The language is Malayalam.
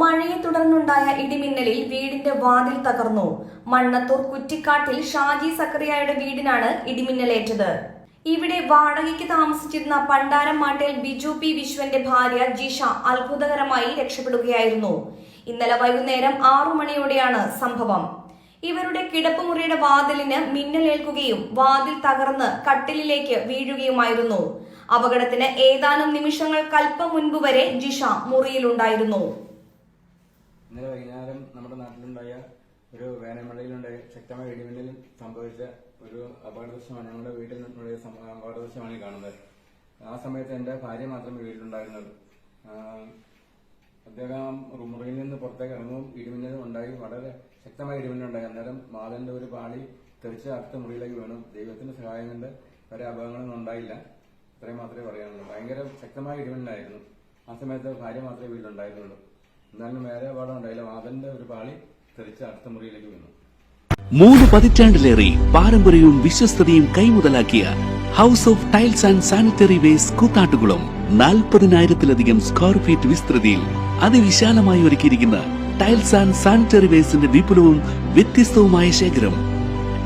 മഴയെ തുടർന്നുണ്ടായ ഇടിമിന്നലിൽ വീടിന്റെ വാതിൽ തകർന്നു. മണ്ണത്തൂർ കുറ്റിക്കാട്ടിൽ ഷാജി സക്കറിയായുടെ വീടിനാണ് ഇടിമിന്നലേറ്റത്. ഇവിടെ വാടകയ്ക്ക് താമസിച്ചിരുന്ന പണ്ടാരം മാട്ടേൽ ബിജു പി വിശ്വന്റെ ഭാര്യ ജിഷ അത്ഭുതകരമായി രക്ഷപ്പെടുകയായിരുന്നു. ഇന്നലെ വൈകുന്നേരം ആറു മണിയോടെയാണ് സംഭവം. ഇവരുടെ കിടപ്പുമുറിയുടെ വാതിലിന് മിന്നലേൽക്കുകയും വാതിൽ തകർന്ന് കട്ടിലിലേക്ക് വീഴുകയുമായിരുന്നു. അപകടത്തിന് ഏതാനും നിമിഷങ്ങൾ കൽപ്പം മുൻപ് വരെ ജിഷ മുറിയിലുണ്ടായിരുന്നു ഇന്നലെ വൈകുന്നേരം നമ്മുടെ നാട്ടിലുണ്ടായ ഒരു വേനൽമഴയിലുണ്ടായ ശക്തമായ ഇടിമിന്നലിൽ സംഭവിച്ച ഒരു അപകടദൃശ്യമാണ് ഞങ്ങളുടെ വീട്ടിൽ നിന്നുള്ള അപകടദൃശ്യമാണ് ഈ കാണുന്നത്. ആ സമയത്ത് എന്റെ ഭാര്യ മാത്രമേ വീട്ടിലുണ്ടായിരുന്നുള്ളൂ അദ്ദേഹം മുറിയിൽ നിന്ന് പുറത്തേക്ക് ഇറങ്ങും ഇടിമിന്നലും ഉണ്ടായി. വളരെ ശക്തമായ ഇടിമിന്നലുണ്ടായി. അന്നേരം മാതന്റെ ഒരു പാളി തെറിച്ച് അടുത്ത മുറിയിലേക്ക് വീണു. ദൈവത്തിന്റെ സഹായം കൊണ്ട് വരെ അപകടങ്ങളൊന്നും ഉണ്ടായില്ല. ഇത്രയും മാത്രമേ പറയാനുള്ളൂ. ഭയങ്കര ശക്തമായ ഇടിവുണ്ടായിരുന്നു ആ സമയത്ത് ഭാര്യ മാത്രമേ വീട്ടിലുണ്ടായിരുന്നുള്ളൂ എന്നാലും വേറെ പാടം ഉണ്ടായില്ല. വാതന്റെ ഒരു പാളി തെറിച്ച് അടുത്ത മുറിയിലേക്ക് വീണു. മൂന്ന് പതിറ്റാണ്ടിലേറെ പാരമ്പര്യവും വിശ്വസ്തതയും കൈമുതലാക്കിയ house of tiles and sanitary waste Koothattukulam നാൽപ്പതിനായിരത്തിലധികം സ്ക്വയർ ഫീറ്റ് വിസ്തൃതിയിൽ അതിവിശാലമായി ഒരുക്കിയിരിക്കുന്ന ടൈൽസ് ആൻഡ് സാനിറ്ററി വേസ്റ്റിന്റെ വിപുലവും വ്യത്യസ്തവുമായ ശേഖരം